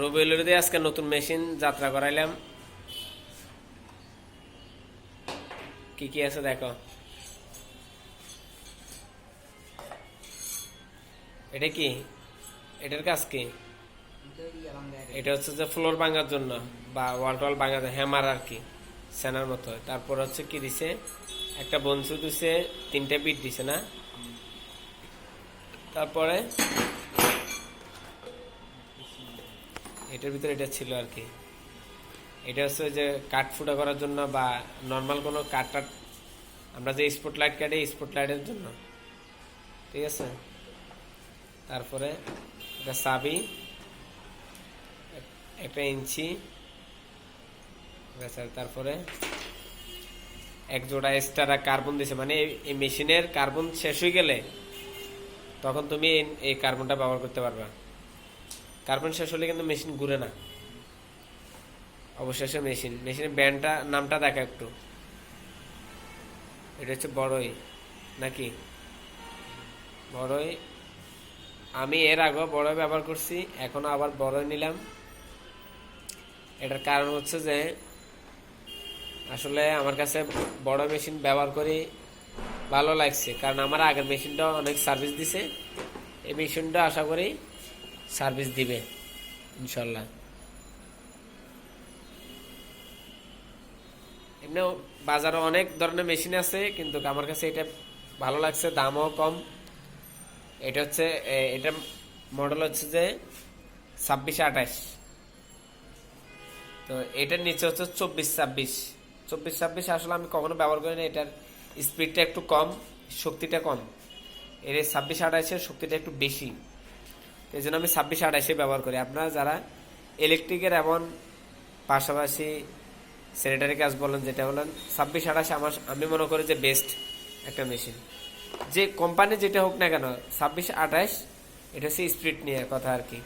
রবিউলের দিয়ে আজকে নতুন মেশিন যাত্রা করাইলাম। কি কি আছে দেখো। এটা কি? এটার কাজ কি? এটা হচ্ছে যে ফ্লোর ভাঙার জন্য বা ওয়াল টল ভাঙার হ্যামার আর কি, সেনার মতো। তারপর হচ্ছে কি দিছে? একটা বঞ্চু দিছে, তিনটা বিট দিছে না? তারপরে এটার ভিতরে এটা ছিল আর কি। এটা হচ্ছে যে কাঠ ফুটা করার জন্য বা নর্মাল কোনো কাঠ টাট, আমরা যে স্পট লাইট কাটে স্পট লাইটের জন্য। ঠিক আছে? তারপরে একটা সাবি একটা ইঞ্চি ঠিক তারপরে এক জোড়া এক্সট্রা কার্বন দিছে। মানে এই- মেশিনের কার্বন শেষ হয়ে গেলে তখন তুমি এই কার্বনটা ব্যবহার করতে পারবা। কার্বন শেষ হলে কিন্তু মেশিন ঘুরে না। অবশেষে মেশিন, মেশিনের ব্যান্ডটা, নামটা দেখা একটু। এটা হচ্ছে বড়ই, নাকি? বড়ই। আমি এর আগেও বড়ই ব্যবহার করছি এখনও আবার বড়ই নিলাম। এটার কারণ হচ্ছে যে, আসলে আমার কাছে বড় মেশিন ব্যবহার করি ভালো লাগছে, কারণ আমার আগের মেশিনটা অনেক সার্ভিস দিছে। এই মেশিনটা আশা করি সার্ভিস দিবে, ইনশাল্লাহ। এমনি বাজারে অনেক ধরনের মেশিন আছে, কিন্তু আমার কাছে এটা ভালো লাগছে, দামও কম। এটা হচ্ছে এটা মডেল হচ্ছে যে ছাব্বিশে আঠাশ। তো এটার নিচে হচ্ছে চব্বিশ ছাব্বিশ। চব্বিশ ছাব্বিশ আসলে আমি কখনো ব্যবহার করি না, এটার স্পিডটা একটু কম, শক্তিটা কম। এর ছাব্বিশ আঠাশের শক্তিটা একটু বেশি। এই জন্য আমি ছাব্বিশ আঠাশে ব্যবহার করি। আপনারা যারা ইলেকট্রিকের এমন পাশাপাশি স্যানিটারি কাজ বলেন, যেটা বলেন, ছাব্বিশ আঠাশ আমার আমি মনে করি যে বেস্ট একটা মেশিন যে কোম্পানি যেটা হোক না কেন, ছাব্বিশ আঠাশ, এটা হচ্ছে স্পিড নিয়ে কথা আর কি।